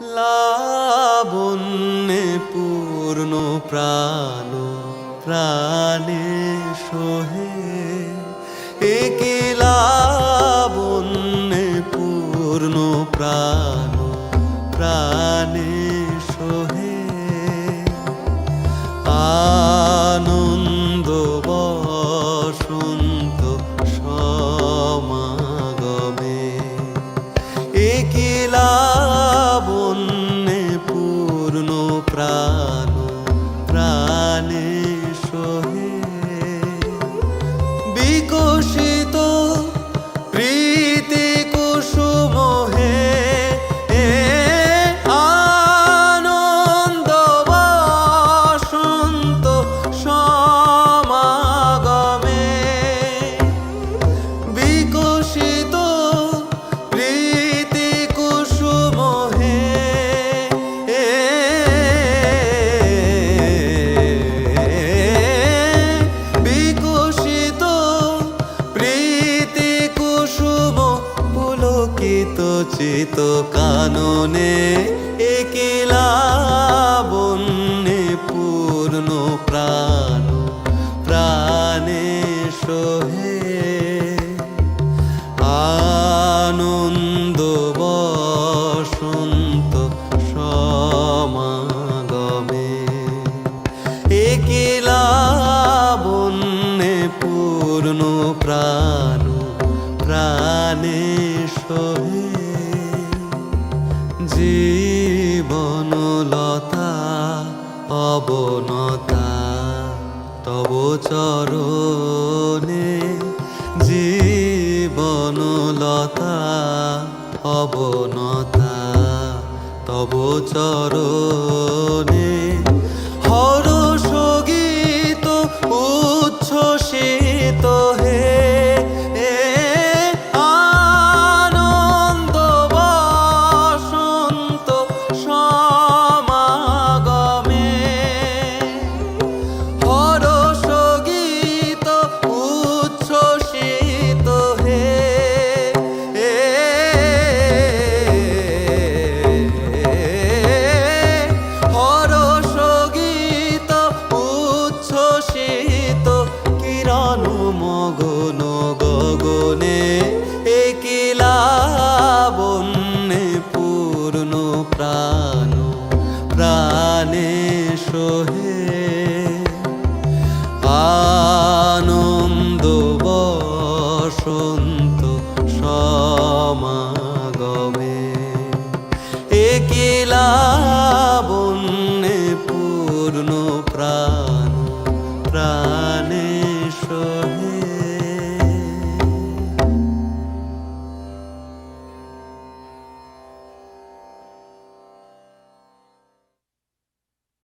লাবণ্যে পূর্ণ প্রাণ, প্রাণে সোহে। একে লাবণ্যে পূর্ণ প্রাণ, প্রাণে সোহে। আনন্দ বসন্ত সমাগমে একিলা বন্যে পূর্ণ প্রাণ পুলকিত চিত কাননে একিলা বন্যে পূর্ণ প্রাণ, প্রাণে সোহে। আনন্দ বসন্ত সমাগমে একিলা বন্যে প্রাণ প্রাণে জীবনলতা অবনতা তব চরণে জীবনলতা অবনতা তব চরণে জানে সোহে আনন্দ বসন্ত সমাগমে। একিলা